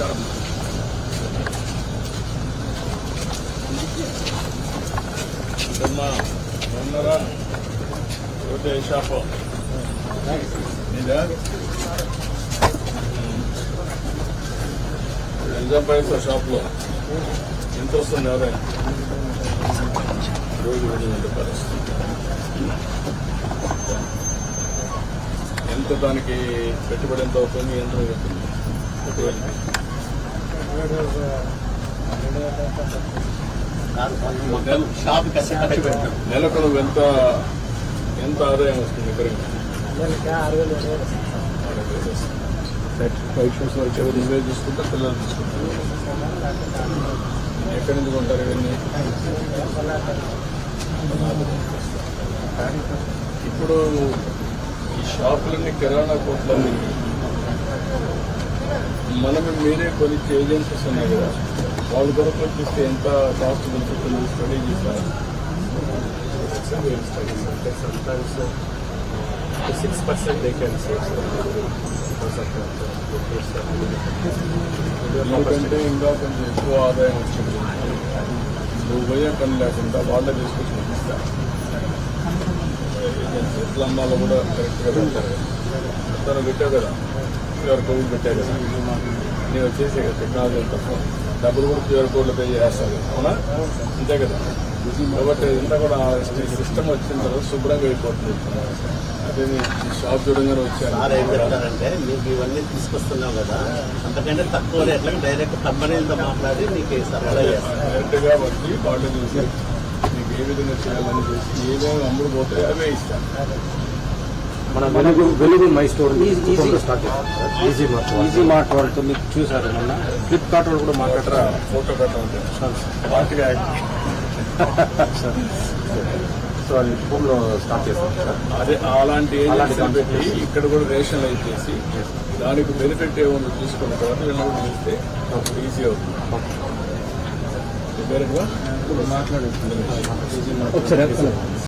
నమస్కారం అమ్మా ఉన్నారా ఒకటే షాపు నిజాం పైసా షాప్లో ఎంత వస్తుంది ఎవరైనా రోజు రెండు పరిస్థితి ఎంత దానికి పెట్టుబడి ఎంత అవుతుంది ఎంత అవుతుంది పెట్టుబడికి షాప్ ఖర్చు పెట్టాం నెలకు నువ్వు ఎంత ఎంత ఆదాయం వస్తుంది విపరీతం ఫైవ్ షూస్ వరకు ఎవరు నువ్వే చూసుకుంటా పిల్లలు చూసుకుంటారు ఎక్కడి నుంచి కొంటారు ఇవన్నీ ఇప్పుడు ఈ షాపులన్నీ కిరాణా కొట్లన్నీ మనమే మీరే కొన్ని ఏజెన్సీస్ ఉన్నాయి కదా వాళ్ళ కొరకు చూస్తే ఎంత కాస్ట్ పెంచుతుంది స్టడీ చేస్తారు సిక్స్ పర్సెంట్ six percent ఎందుకంటే ఇంకా కొంచెం ఎక్కువ ఆదాయం వచ్చింది. నువ్వు పోయే పని లేకుండా వాళ్ళే తీసుకొచ్చి పంపిస్తా ఎట్లా అమ్మాలో కూడా కరెక్ట్గా పెడతారు. తను పెట్టావు కదా? క్యూఆర్ కోడ్ పెట్టావు కదా. నేను వచ్చేసే కదా టెక్నాలజీ తప్ప డబ్బులు కూడా క్యూఆర్ కోడ్లో పే చేస్తాను అవునా? అంతే కదా. కాబట్టి ఇదంతా కూడా సిస్టమ్ వచ్చిన తర్వాత శుభ్రంగా అయిపోతుంది. అదే షాప్ చూడంగానే సార్ ఏం వచ్చాను చెప్తారంటే మీకు ఇవన్నీ తీసుకొస్తున్నావు కదా. అంతకంటే తక్కువ రేట్లకు డైరెక్ట్ కంపెనీలతో మాట్లాడి నీకు సరఫరా చేస్తాం. డైరెక్ట్గా వచ్చి వాళ్ళు చూసి మీకు ఏ విధంగా చేయాలని చూసి ఏమేమి అమ్ముడు పోతాయో అవే ఇస్తాను మన వెలుగు వెలుగు my store start easy mart easy mart వాళ్ళతో మీకు చూసారు మొన్న. ఫ్లిప్కార్ట్ వాళ్ళు కూడా మాట్లాడరా ఫోటో సో అది హోమ్లో స్టార్ట్ చేస్తాం సార్. అదే అలాంటి పెట్టి ఇక్కడ కూడా రేషనలైజ్ చేసి దానికి బెనిఫిట్ ఏముందో చూసుకున్న తర్వాత వీళ్ళని కూడా చూస్తే ఈజీ అవుతుంది. ఒకసారి